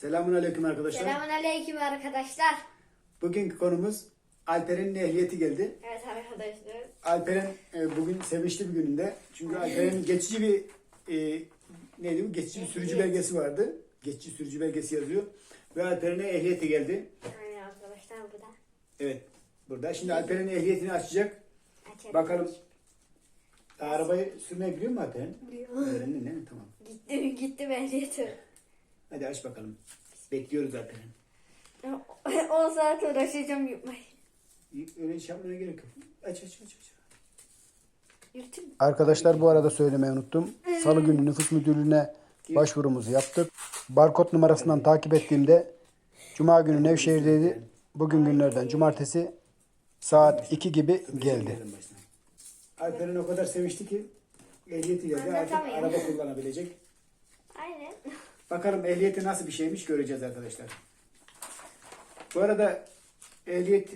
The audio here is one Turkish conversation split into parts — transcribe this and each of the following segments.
Selamun aleyküm arkadaşlar. Selamünaleyküm arkadaşlar. Bugünkü konumuz Alperen'in ehliyeti geldi. Evet arkadaşlar. Alperen e, bugün sevinçli bir gününde. Çünkü Alperen'in geçici bir e, neydi bu? Geçici bir sürücü belgesi vardı. Geçici sürücü belgesi yazıyor. Ve Alperen'e ehliyeti geldi. Aynen arkadaşlar bu da. Evet. Burada. Şimdi Alperen'in ehliyetini açacak. Açalım. Bakalım. Arabayı sürmeyi biliyor mu Alperen? Biliyor. Öğrendin değil mi? Tamam. Gitti gitti ehliyeti. Hadi aç bakalım. Bekliyoruz Alperen. 10 saat uğraşacağım yutmayı. Öyle şey yapmana gerek yok. Aç aç aç aç. Yutayım mı? Arkadaşlar bu arada söylemeyi unuttum. Salı günü nüfus müdürlüğüne başvurumuzu yaptık. Barkod numarasından takip ettiğimde Cuma günü Nevşehir'deydi. Bugün günlerden cumartesi saat 2 gibi geldi. Alperen o kadar sevişti ki ehliyeti geldi. Artık Anlatamıyorum. araba kullanabilecek. Aynen. Bakalım ehliyeti nasıl bir şeymiş göreceğiz arkadaşlar. Bu arada ehliyet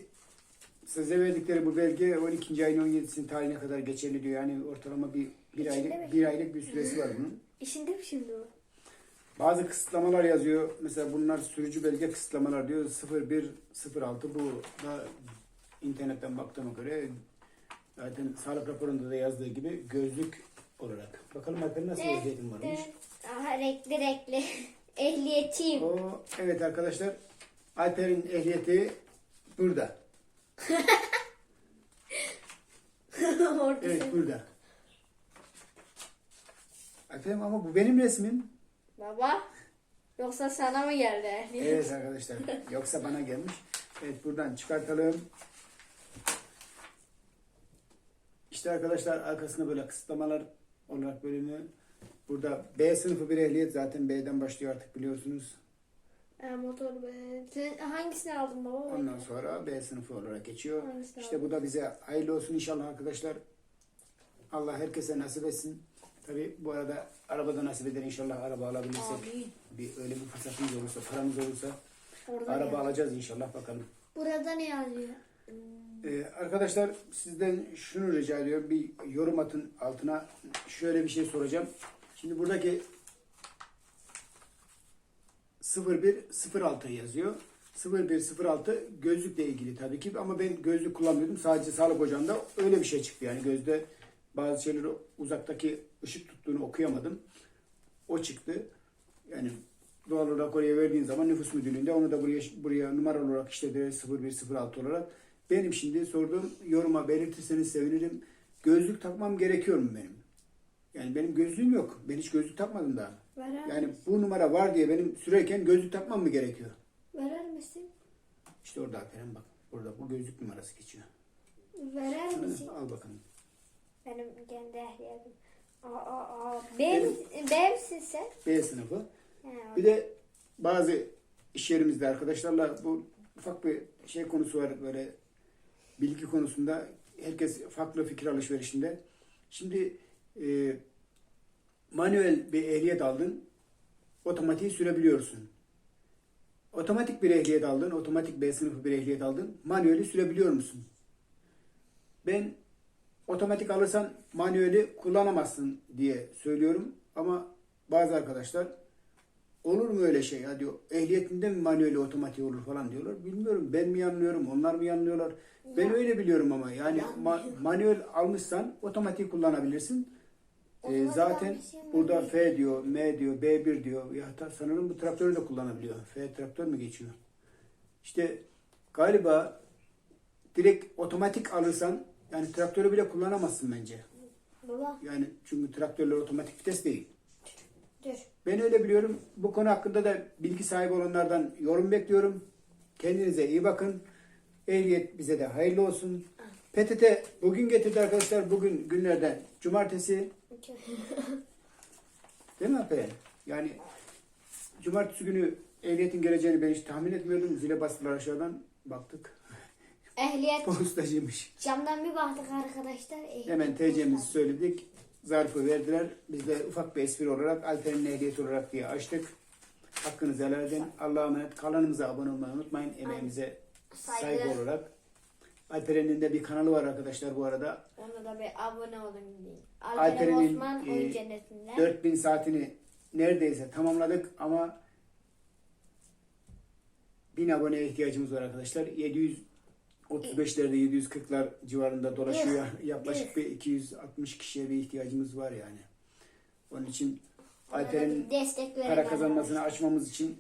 size verdikleri bu belge 12. ayın 17'sinin tarihine kadar geçerli diyor. Yani ortalama bir, bir aylık bir aylık bir süresi var bunun. İşinde mi şimdi o? Bazı kısıtlamalar yazıyor. Mesela bunlar sürücü belge kısıtlamalar diyor. 0106 bu da internetten baktığıma göre zaten sağlık raporunda da yazdığı gibi gözlük olarak. Bakalım Alper'in nasıl ehliyetin varmış. Renkli renkli. Ehliyetiyim. O evet arkadaşlar Alper'in ehliyeti burada. Orada. Evet burada. Alper'im ama bu benim resmim. Baba. Yoksa sana mı geldi ehliyet? Evet arkadaşlar. Yoksa bana gelmiş. Evet buradan çıkartalım. İşte arkadaşlar arkasında böyle kısıtlamalar olarak bölümü. Burada B sınıfı bir ehliyet zaten B'den başlıyor artık biliyorsunuz. E, motor be. Sen hangisini aldın baba? Ondan sonra B sınıfı olarak geçiyor. Hangisi İşte bu da bize hayırlı olsun inşallah arkadaşlar. Allah herkese nasip etsin. Tabi bu arada arabada nasip eder inşallah araba alabilirsek. Amin. Bir öyle bir fırsatımız olursa, paramız olursa Orada araba alacağız inşallah bakalım. Burada ne yazıyor? Ee, arkadaşlar sizden şunu rica ediyorum. Bir yorum atın altına. Şöyle bir şey soracağım. Şimdi buradaki 0106 yazıyor. 0106 gözlükle ilgili tabii ki ama ben gözlük kullanmıyordum. Sadece sağlık ocağında öyle bir şey çıktı. Yani gözde bazı şeyleri uzaktaki ışık tuttuğunu okuyamadım. O çıktı. Yani doğal olarak oraya verdiğin zaman nüfus müdürlüğünde onu da buraya buraya numara olarak işledi 0106 olarak. Benim şimdi sorduğum yoruma belirtirseniz sevinirim. Gözlük takmam gerekiyor mu benim? Yani benim gözlüğüm yok. Ben hiç gözlük takmadım daha. Verer, Yani bu numara var diye benim sürerken gözlük takmam mı gerekiyor? verer misin? İşte orada Alperen bak. Burada bu gözlük numarası geçiyor. Verer misin? Al bakalım. Benim kendi ehliyetim. Aa, aa, aa. B, B misin sen? B sınıfı. He, Bir de bazı iş yerimizde arkadaşlarla bu ufak bir şey konusu var böyle bilgi konusunda herkes farklı fikir alışverişinde. Şimdi e, manuel bir ehliyet aldın, otomatiği sürebiliyorsun. Otomatik bir ehliyet aldın, otomatik B sınıfı bir ehliyet aldın, manueli sürebiliyor musun? Ben otomatik alırsan manueli kullanamazsın diye söylüyorum ama bazı arkadaşlar olur mu öyle şey ya diyor ehliyetinde mi manueli otomatik olur falan diyorlar. Bilmiyorum ben mi yanılıyorum onlar mı yanılıyorlar. Ben öyle biliyorum ama yani ma- manuel almışsan otomatik kullanabilirsin. Otomatik zaten burada. F diyor, M diyor, B1 diyor. Ya sanırım bu traktörü de kullanabiliyor. F traktör mü geçiyor? İşte galiba direkt otomatik alırsan yani traktörü bile kullanamazsın bence. Baba Yani çünkü traktörler otomatik vites değil. dur. Ben öyle biliyorum. Bu konu hakkında da bilgi sahibi olanlardan yorum bekliyorum. Kendinize iyi bakın. Ehliyet bize de hayırlı olsun. PTT bugün getirdi arkadaşlar. Bugün günlerden cumartesi. Değil mi Alperen? Yani cumartesi günü ehliyetin geleceğini ben hiç tahmin etmiyordum. Zile bastılar aşağıdan. Baktık. Ehliyet. Postacıymış. Camdan bir baktık arkadaşlar. Ehliyet Hemen TC'mizi söyledik. Zarfı verdiler. Biz de ufak bir espri olarak Alper'in ehliyeti olarak diye açtık. Hakkınızı helal edin. Allah'a emanet. Kanalımıza abone olmayı unutmayın. Emeğimize saygı Saygı. olarak. Alperen'in de bir kanalı var arkadaşlar bu arada. Ona da bir abone olun deyin. Alperen'in, Alperen Osman e, oyun cennetinde. 4000 saatini neredeyse tamamladık ama bin aboneye ihtiyacımız var arkadaşlar. 735'lerde 740'lar civarında dolaşıyor. Yaklaşık bir 260 kişiye bir ihtiyacımız var yani. Onun için Alper'in destek para kazanmasını açmamız için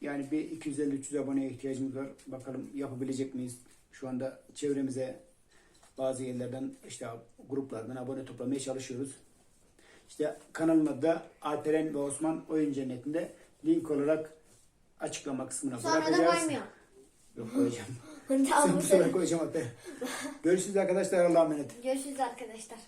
yani bir 250-300 aboneye ihtiyacımız var. Bakalım yapabilecek miyiz? Şu anda çevremize bazı yerlerden işte gruplardan abone toplamaya çalışıyoruz. İşte kanalın adı da Alperen ve Osman Oyun Cenneti'nde link olarak açıklama kısmına Sonra da bırakacağız. koymuyor. Yok koyacağım. tamam Sen bu sefer. koyacağım Alper. Görüşürüz arkadaşlar. Allah'a emanet. Görüşürüz arkadaşlar.